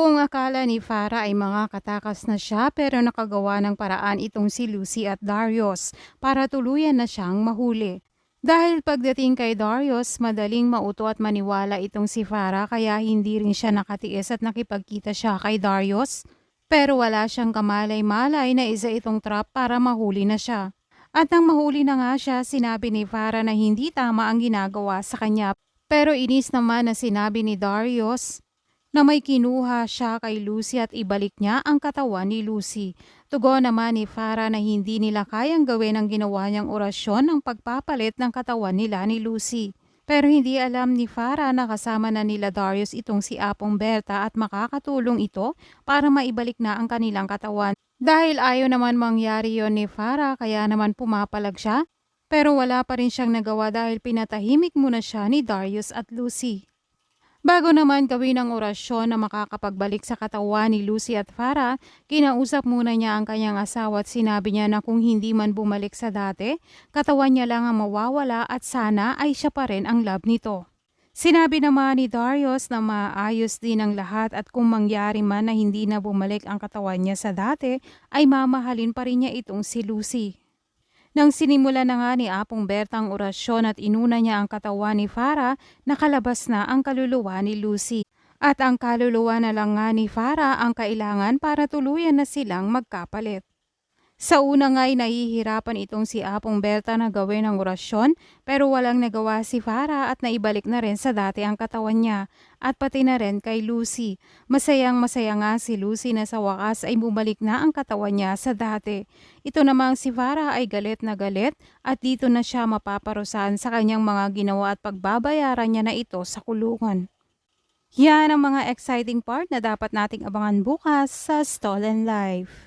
Kung akala ni Farah ay mga katakas na siya pero nakagawa ng paraan itong si Lucy at Darius para tuluyan na siyang mahuli. Dahil pagdating kay Darius, madaling mauto at maniwala itong si Farah kaya hindi rin siya nakatiis at nakipagkita siya kay Darius. Pero wala siyang kamalay-malay na isa itong trap para mahuli na siya. At nang mahuli na nga siya, sinabi ni Farah na hindi tama ang ginagawa sa kanya. Pero inis naman na sinabi ni Darius na may kinuha siya kay Lucy at ibalik niya ang katawan ni Lucy. Tugon naman ni Farah na hindi nila kayang gawin ang ginawa niyang orasyon ng pagpapalit ng katawan nila ni Lucy. Pero hindi alam ni Farah na kasama na nila Darius itong si Apong Berta at makakatulong ito para maibalik na ang kanilang katawan. Dahil ayaw naman mangyari yon ni Farah kaya naman pumapalag siya. Pero wala pa rin siyang nagawa dahil pinatahimik muna siya ni Darius at Lucy. Bago naman gawin ang orasyon na makakapagbalik sa katawan ni Lucy at Farah, kinausap muna niya ang kanyang asawa at sinabi niya na kung hindi man bumalik sa dati, katawan niya lang ang mawawala at sana ay siya pa rin ang love nito. Sinabi naman ni Darius na maayos din ang lahat at kung mangyari man na hindi na bumalik ang katawan niya sa dati, ay mamahalin pa rin niya itong si Lucy. Nang sinimula na nga ni Apong Berta ang orasyon at inuna niya ang katawan ni Farah, nakalabas na ang kaluluwa ni Lucy. At ang kaluluwa na lang nga ni Farah ang kailangan para tuluyan na silang magkapalit. Sa una nga ay nahihirapan itong si Apong Berta na gawin ang orasyon pero walang nagawa si Farah at naibalik na rin sa dati ang katawan niya at pati na rin kay Lucy. Masayang masaya nga si Lucy na sa wakas ay bumalik na ang katawan niya sa dati. Ito namang si Farah ay galit na galit at dito na siya mapaparusahan sa kanyang mga ginawa at pagbabayaran niya na ito sa kulungan. Yan ang mga exciting part na dapat nating abangan bukas sa Stolen Life.